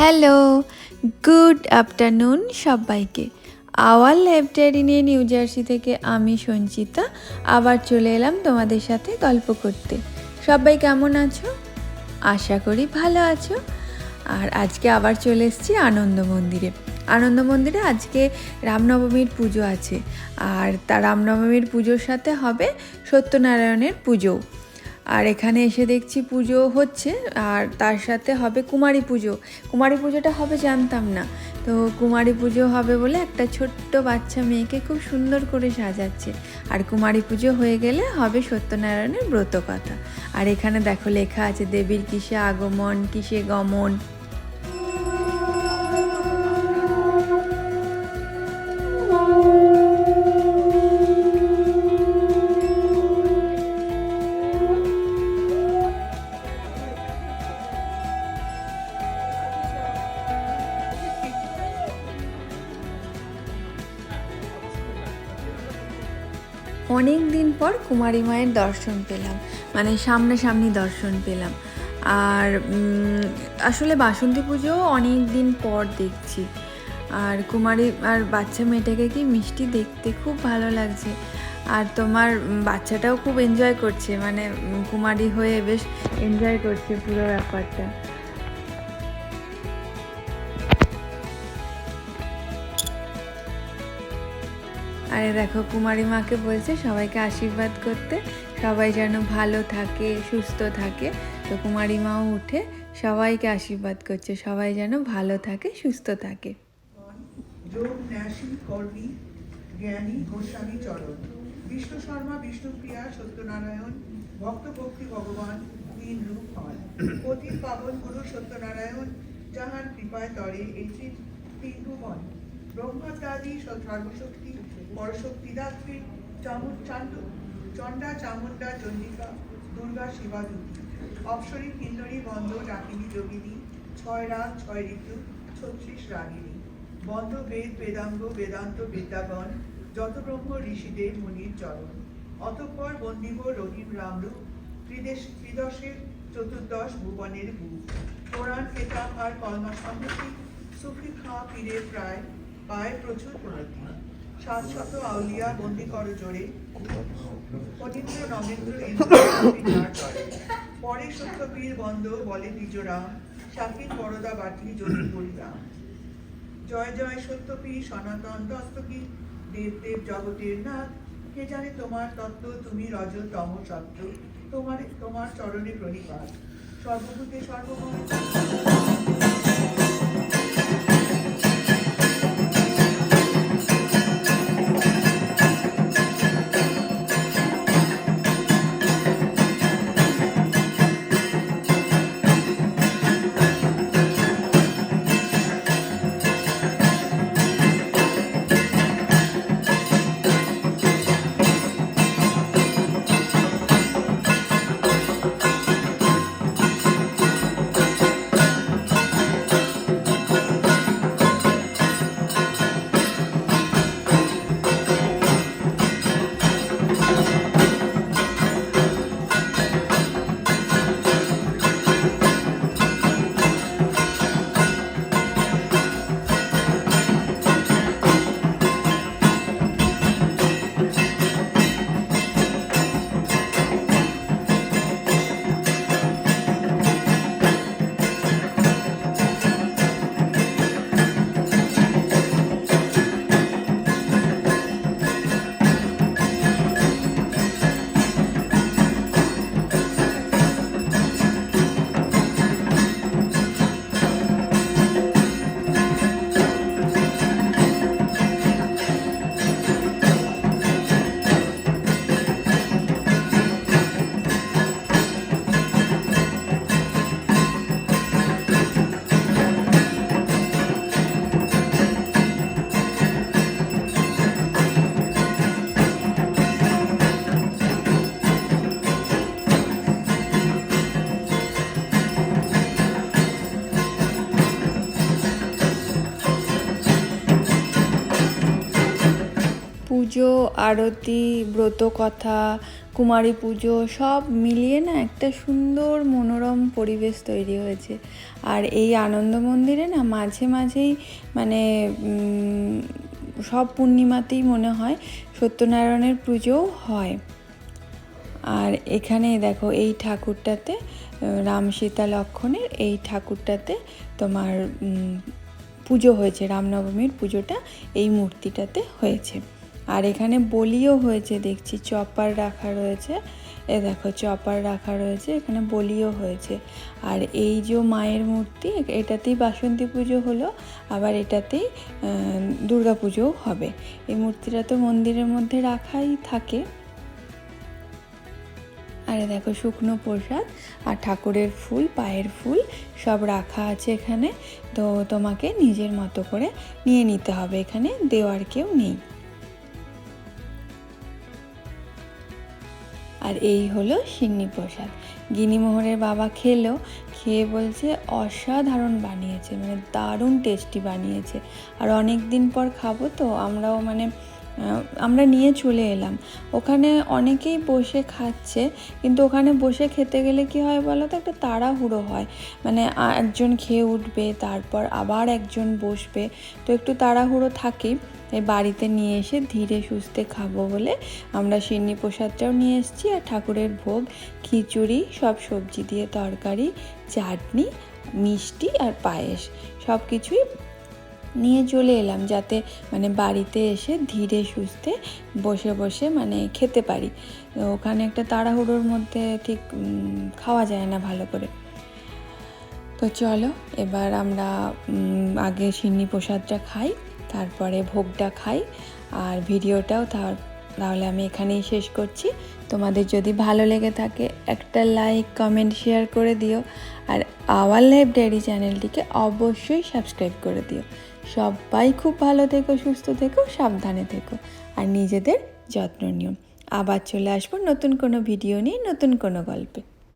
Hello, good afternoon সবাইকে। Our library নিয়ে New Jersey থেকে আমি সঞ্চিতা, আবার চলে এলাম তোমাদের সাথে গল্প করতে। সবাই কেমন আছো? আশা করি ভালো আছো। আর আজকে আবার চলে এসেছি আনন্দ মন্দিরে। আনন্দ মন্দিরে আজকে রামনবমীর পুজো আছে। আর তা রামনবমীর পুজোর সাথে হবে সত্যনারায়ণের পুজো আর এখানে এসে দেখছি পুজো হচ্ছে, আর তার সাথে হবে কুমারী পুজো। কুমারী পুজোটা হবে জানতাম না। তো কুমারী পুজো হবে বলে একটা ছোট্ট বাচ্চা মেয়েকে খুব সুন্দর করে সাজাচ্ছে। আর কুমারী পুজো হয়ে গেলে হবে সত্যনারায়ণের ব্রত কথা আর এখানে দেখো লেখা আছে, দেবীর কিসে আগমন, কিসে গমন। অনেক দিন পর কুমারী মায়ের দর্শন পেলাম মানে সামনাসামনি দর্শন পেলাম। আর আসলে বাসন্তী পুজোও অনেক দিন পর দেখছি। আর কুমারী, আর বাচ্চা মেয়েটাকে কি মিষ্টি দেখতে খুব ভালো লাগছে। আর তোমার বাচ্চাটাও খুব এনজয় করছে মানে কুমারী হয়ে বেশ এনজয় করছে পুরো ব্যাপারটা। আরে দেখো, কুমারী মাকে বলছে সবাইকে আশীর্বাদ করতে, সবাই যেন ভালো থাকে, সুস্থ থাকে। তো কুমারী মাও উঠে সবাইকে আশীর্বাদ করছে, সবাই যেন ভালো থাকে, সুস্থ থাকে। জ্ঞানী গোস্বামী চরণ। বিষ্ণু শর্মা বিষ্ণুপ্রিয়া সত্যনারায়ণ ভক্তভক্তি ভগবান, তিন রূপ হন পতির পাবন গুরু সত্যনারায়ণ, যাহার কৃপায় তরে এই তিন তিন ভুবন ব্রহ্মাদাদি সর্বশক্তি পরশক্তিদাত্রী চামুন চান্দ চণ্ডা চামুণ্ডা চণ্ডিকা, দুর্গা শিবা দুর্গী অপসরী কিন্নরী বন্ধ ডাকিনী যোগিনী, ছয় রাত ছয় ঋতু, ছত্রিশ রাগিনী। বন্ধ বেদ, বেদাঙ্গ, বেদান্ত, বিদ্যাগণ, যত ব্রহ্ম ঋষিদের মুনির চরণ। অতঃপর বন্দিব রহিম রামরূপ ত্রিদেশ ত্রিদশের চতুর্দশ ভুবনের বুক কোরআন, কেতাব আর কলমা সম্মতি সুফি খাঁ পীরের প্রায় পায় প্রচুর প্রণতি সাত শত আউলিয়া বন্দি কর জোরে। ফণীন্দ্র নগেন্দ্র বিহার করে। পরে বন্ধ বলে দ্বিজরাম শাকির বরদা বাটি জ্যোতি বলিরাম জয় জয় সত্যপী সনাতন তত্ত্বকী। দেব দেব জগতের নাথ। কে জানে তোমার তত্ত্ব, তুমি রজতম সত্য তোমার তোমার চরণে প্রণিপাত। সর্বভূতে সর্বময় পুজো, আরতি ব্রত কথা কুমারী পুজো সব মিলিয়ে না একটা সুন্দর মনোরম পরিবেশ তৈরি হয়েছে। আর এই আনন্দ মন্দিরে না মাঝে মাঝেই মানে সব পূর্ণিমাতেই মনে হয় সত্যনারায়ণের পুজোও হয়। আর এখানে দেখো এই ঠাকুরটাতে রাম সীতা লক্ষণের এই ঠাকুরটাতে তোমার পুজো হয়েছে। রামনবমীর পুজোটা এই মূর্তিটাতে হয়েছে। আর এখানে বলিও হয়েছে, দেখছি চপার রাখা রয়েছে। এ দেখো, চপার রাখা রয়েছে, এখানে বলিও হয়েছে। আর এই যে মায়ের মূর্তি, এটাতেই বাসন্তী পুজো হলো, আবার এটাতেই দুর্গা পুজোও হবে। এই মূর্তিটা তো মন্দিরের মধ্যে রাখাই থাকে। আরে দেখো, শুকনো প্রসাদ আর ঠাকুরের ফুল, পায়ের ফুল সব রাখা আছে এখানে। তো তোমাকে নিজের মতো করে নিয়ে নিতে হবে। এখানে দেওয়ার কেউ নেই। আর এই হলো সিন্নি প্রসাদ। গিনিমোহরের বাবা খেলো, খেয়ে বলছে, অসাধারণ বানিয়েছে মানে দারুণ টেস্টি বানিয়েছে। আর অনেক দিন পর খাব তো, আমরাও মানে আমরা নিয়ে চলে এলাম। ওখানে অনেকেই বসে খাচ্ছে, কিন্তু ওখানে বসে খেতে গেলে কি হয় বলো তো? একটা তাড়াহুড়ো হয়। মানে একজন খেয়ে উঠবে, তারপর আবার একজন বসবে। তো একটু তাড়াহুড়ো থাকেই। এই বাড়িতে নিয়ে এসে ধীরে সুস্থে খাব বলে আমরা সিন্নি প্রসাদটাও নিয়ে এসেছি আর ঠাকুরের ভোগ, খিচুড়ি, সব সবজি দিয়ে তরকারি, চাটনি, মিষ্টি আর পায়েস। সব কিছুই নিয়ে চলে এলাম যাতে মানে বাড়িতে এসে ধীরে সুস্থে বসে বসে মানে খেতে পারি। ওখানে একটা তাড়াহুড়োর মধ্যে ঠিক খাওয়া যায় না ভালো করে। তো চলো, এবার আমরা আগে সিন্নি প্রসাদটা খাই, তারপরে ভোগটা খাই, আর ভিডিওটাও তার, তাহলে আমি এখানেই শেষ করছি। তোমাদের যদি ভালো লেগে থাকে, একটা লাইক, কমেন্ট, শেয়ার করে দিও, আর আওয়ার লাইফ ডায়েরি চ্যানেলটিকে অবশ্যই সাবস্ক্রাইব করে দিও। সবাই খুব ভালো থেকো, সুস্থ থেকো, সাবধানে থেকো। আর নিজেদের যত্ন নিও। আবার চলে আসব নতুন কোনো ভিডিও নিয়ে, নতুন কোনো গল্পে।